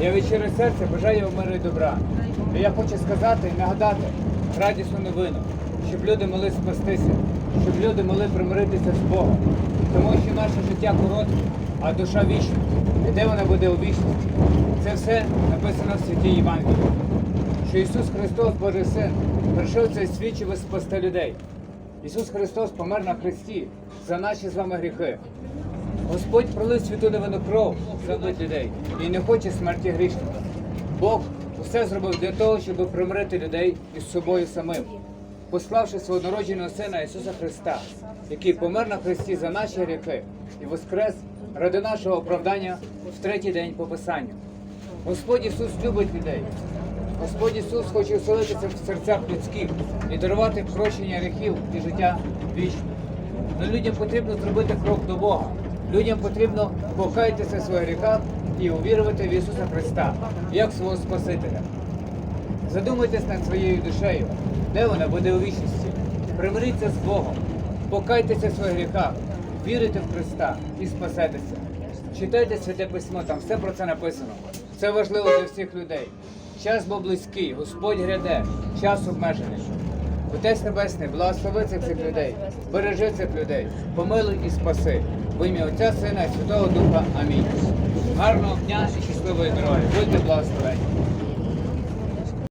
Я від щире серця бажаю миру і добра. І я хочу сказати і нагадати радісну новину, щоб люди могли спастися, щоб люди могли примиритися з Богом. Тому що наше життя коротке, а душа вічна. І де вона буде у вічності? Це все написано в святій Євангелії. Що Ісус Христос, Божий Син, прийшов цей світ, щоб спасти людей. Ісус Христос помер на хресті за наші з вами гріхи. Господь пролив святу невинну кров за мить людей і не хоче смерті грішника. Бог усе зробив для того, щоб примирити людей із собою самим, пославши свого народженого Сина Ісуса Христа, який помер на хресті за наші гріхи і воскрес ради нашого оправдання в третій день по Писанню. Господь Ісус любить людей. Господь Ісус хоче оселитися в серцях людських і дарувати прощення гріхів і життя вічне. Но людям потрібно зробити крок до Бога. Людям потрібно покаятися своїх гріхах і увірувати в Ісуса Христа як свого Спасителя. Задумайтесь над своєю душею, де вона буде у вічності. Примиріться з Богом, покайтеся в своїх гріхах, вірите в Христа і спасетеся. Читайте святе письмо, там все про це написано. Це важливо для всіх людей. Час був близький, Господь гряде, час обмежений. Отець Небесний, благослови цих всіх людей, бережи цих людей, помилуй і спаси. В ім'я Отця, Сина і Святого Духа. Амінь. Гарного дня і щасливої дороги. Будьте благословені.